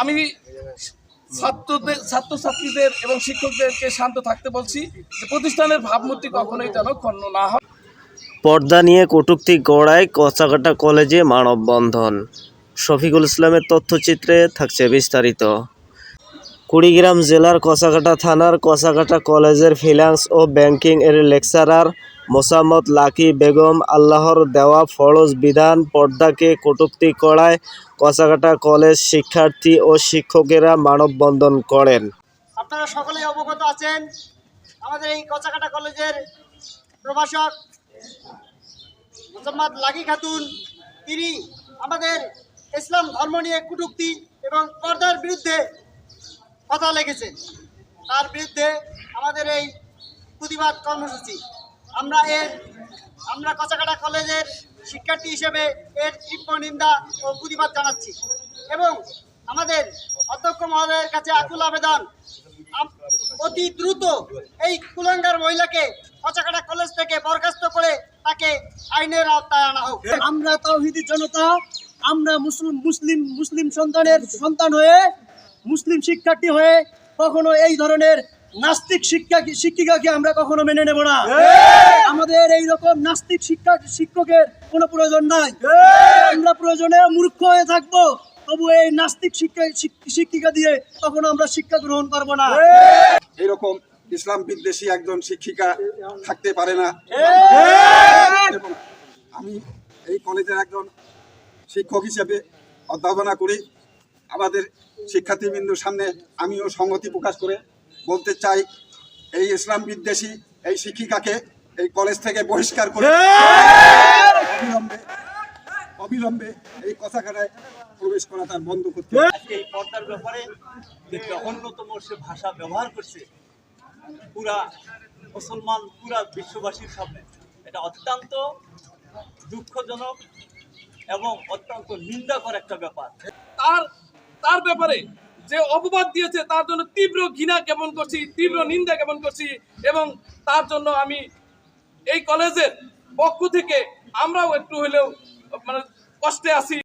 আমি ছাত্রদের, ছাত্রছাত্রীদের এবং শিক্ষকদেরকে শান্ত থাকতে বলছি যে প্রতিষ্ঠানের ভাবমূর্তি কখনোই যেন ক্ষণ্ণ না হয়। পর্দা নিয়ে কটূক্তি গড়ায় কচাকাটা কলেজে মানববন্ধন। শফিকুল ইসলামের তথ্যচিত্রে থাকছে বিস্তারিত। কুড়িগ্রাম জেলার কচাকাটা থানার কচাকাটা কলেজের ফিনান্স ও ব্যাংকিং এর লেকচারার মোসাম্মদ লাকি বেগম আল্লাহর দেওয়া ফরজ বিধান পর্দাকে কটূক্তি করায় কচাকাটা কলেজ শিক্ষার্থী ও শিক্ষকেরা মানববন্ধন করেন। আপনারা সকলেই অবগত আছেন, আমাদের এই কচাকাটা কলেজের প্রভাষক মোসাম্মদ লাগি খাতুন, তিনি আমাদের ইসলাম ধর্ম নিয়ে কটূক্তি এবং পর্দার বিরুদ্ধে কথা লেগেছেন তার বিরুদ্ধে আমাদের এই প্রতিবাদ কর্মসূচি আমরা এর, আমরা কচাকাটা কলেজের শিক্ষার্থী হিসেবে এর তীব্র নিন্দা ও প্রতিবাদ জানাচ্ছি। এবং আমাদের অধ্যক্ষ মহোদয়ের কাছে আকুল আবেদন অতি দ্রুত এই কুলাঙ্গার মহিলাকে কচাকাটা কলেজ থেকে বরখাস্ত করে তাকে আইনের আওতায় আনা হোক। আমরা তৌহিদি জনতা, আমরা মুসলিম মুসলিম মুসলিম সন্তানের সন্তান হয়ে, মুসলিম শিক্ষার্থী হয়ে কখনো এই ধরনের নাস্তিক শিক্ষা শিক্ষিকাকে আমরা কখনো মেনে নেব না? আমাদের এই রকম নাস্তিক শিক্ষা শিক্ষকের কোনো প্রয়োজন নাই। আমরা প্রয়োজনে মূর্খ হয়ে থাকব। তবু এই নাস্তিক শিক্ষা শিক্ষিকা দিয়ে কখনো আমরা শিক্ষা গ্রহণ করব না। এইরকম ইসলাম বিদ্বেষী একজন শিক্ষিকা থাকতে পারে না। আমি এই কলেজের একজন শিক্ষক হিসেবে অধ্যাপনা করি। আমাদের শিক্ষার্থীবৃন্দুর সামনে আমিও সংহতি প্রকাশ করে বলতে চাই এই ইসলাম বিদ্বেষী এই শিক্ষিকাকে এই কলেজ থেকে বহিষ্কার করে অবিলম্বে অবিলম্বে এই কথাখানায় প্রবেশ করা তার বন্ধ করতে হবে। এই পর্দার ব্যাপারে যে অন্যতম সে ভাষা ব্যবহার করছে পুরা মুসলমান পুরা বিশ্ববাসীর সামনে এটা অত্যন্ত দুঃখজনক এবং অত্যন্ত নিন্দাকর একটা ব্যাপার তার তার ব্যাপারে যে অপবাদ দিয়েছে, তার জন্য তীব্র ঘৃণা জ্ঞাপন করছি, তীব্র নিন্দা জ্ঞাপন করছি এবং তার জন্য আমি এই কলেজের পক্ষ থেকে আমরাও একটু হলেও মানে কষ্টে আছি।